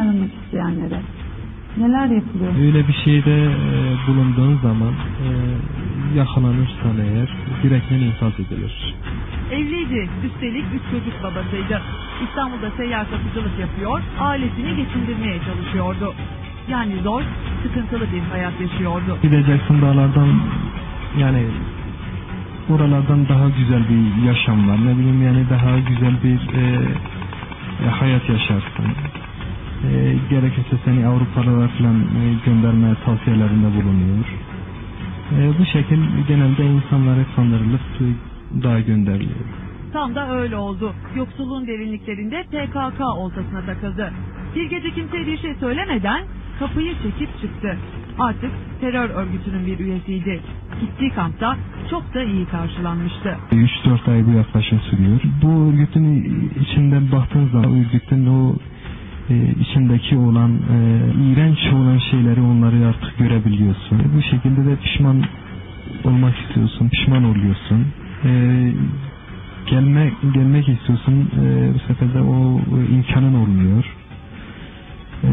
ayrılmak isteyenlere neler yapılıyor? Öyle bir şeyde e, bulunduğun zaman e, yakalanırsan eğer direkten infaz edilir. Evliydi. Üstelik üç çocuk babasıydı. İstanbul'da seyyar satıcılık yapıyor, ailesini geçindirmeye çalışıyordu. Yani zor, sıkıntılı bir hayat yaşıyordu. Gideceksin dağlardan yani oralardan daha güzel bir yaşam var. Ne bileyim yani daha güzel bir e, hayat yaşarsın. E, gerekirse seni Avrupalılar falan e, gönderme tavsiyelerinde bulunuyor. E, bu şekil genelde insanlara kandırılıp e, dağa gönderiliyor. Tam da öyle oldu. Yoksulluğun derinliklerinde PKK oltasına takıldı. Bir gece kimseye bir şey söylemeden kapıyı çekip çıktı. Artık terör örgütünün bir üyesiydi. Gittiği kampta çok da iyi karşılanmıştı. 3-4 ay bu yaklaşım sürüyor. Bu örgütün içinden baktığın zaman örgütün o e, içindeki olan e, iğrenç olan şeyleri onları artık görebiliyorsun. E, bu şekilde de pişman olmak istiyorsun, pişman oluyorsun. E, gelmek gelmek istiyorsun, e, bu sefer de o e, imkanın olmuyor. E,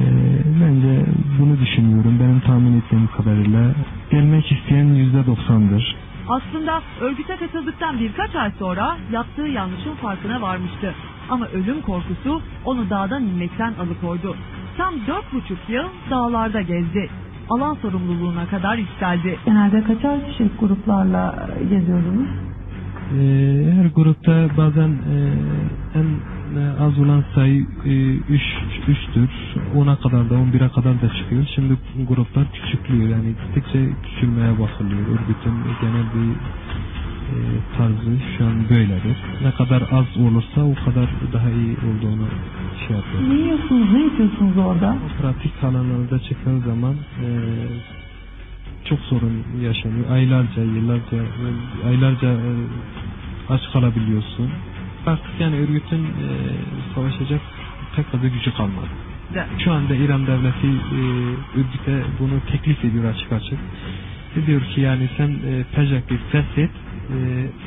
bence bunu düşünüyorum. Benim tahmin ettiğim kadarıyla gelmek isteyen yüzde doksandır. Aslında örgüte katıldıktan birkaç ay sonra yaptığı yanlışın farkına varmıştı. Ama ölüm korkusu onu dağdan inmekten alıkoydu. Tam dört buçuk yıl dağlarda gezdi. Alan sorumluluğuna kadar yükseldi. Genelde kaçar kişilik gruplarla geziyordunuz? Ee, her grupta bazen e, en e, az olan sayı 3 3'tür. 10'a kadar da 11'e kadar da çıkıyor. Şimdi gruplar küçüklüyor. Yani gittikçe küçülmeye bakılıyor. Örgütün genel bir e, tarzı şu an böyledir. Ne kadar az olursa o kadar daha iyi olduğunu şey yapıyor. Ne yiyorsunuz, ne yapıyorsunuz orada? Pratik alanlarda çıktığın zaman e, çok sorun yaşanıyor. Aylarca, yıllarca, e, aylarca e, aç kalabiliyorsun. Artık yani örgütün e, savaşacak pek fazla gücü kalmadı. Şu anda İran devleti e, örgüte bunu teklif ediyor açık açık. Diyor ki yani sen e, PJAK'ı feshet, e,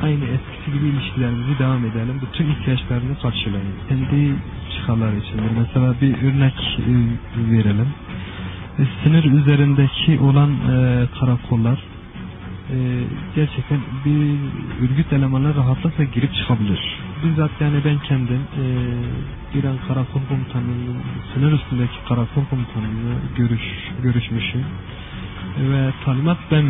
aynı eskisi gibi ilişkilerimizi devam edelim. Bütün ihtiyaçlarını karşılayın. Kendi çıkarları için. Mesela bir örnek e, verelim. E, sınır üzerindeki olan e, karakollar e, gerçekten bir örgüt elemanı rahatlıkla girip çıkabilir. Bizzat yani ben kendim e, İran Karakol Komutanı'nın sınır üstündeki karakol komutanını görüş, görüşmüşüm ve talimat ben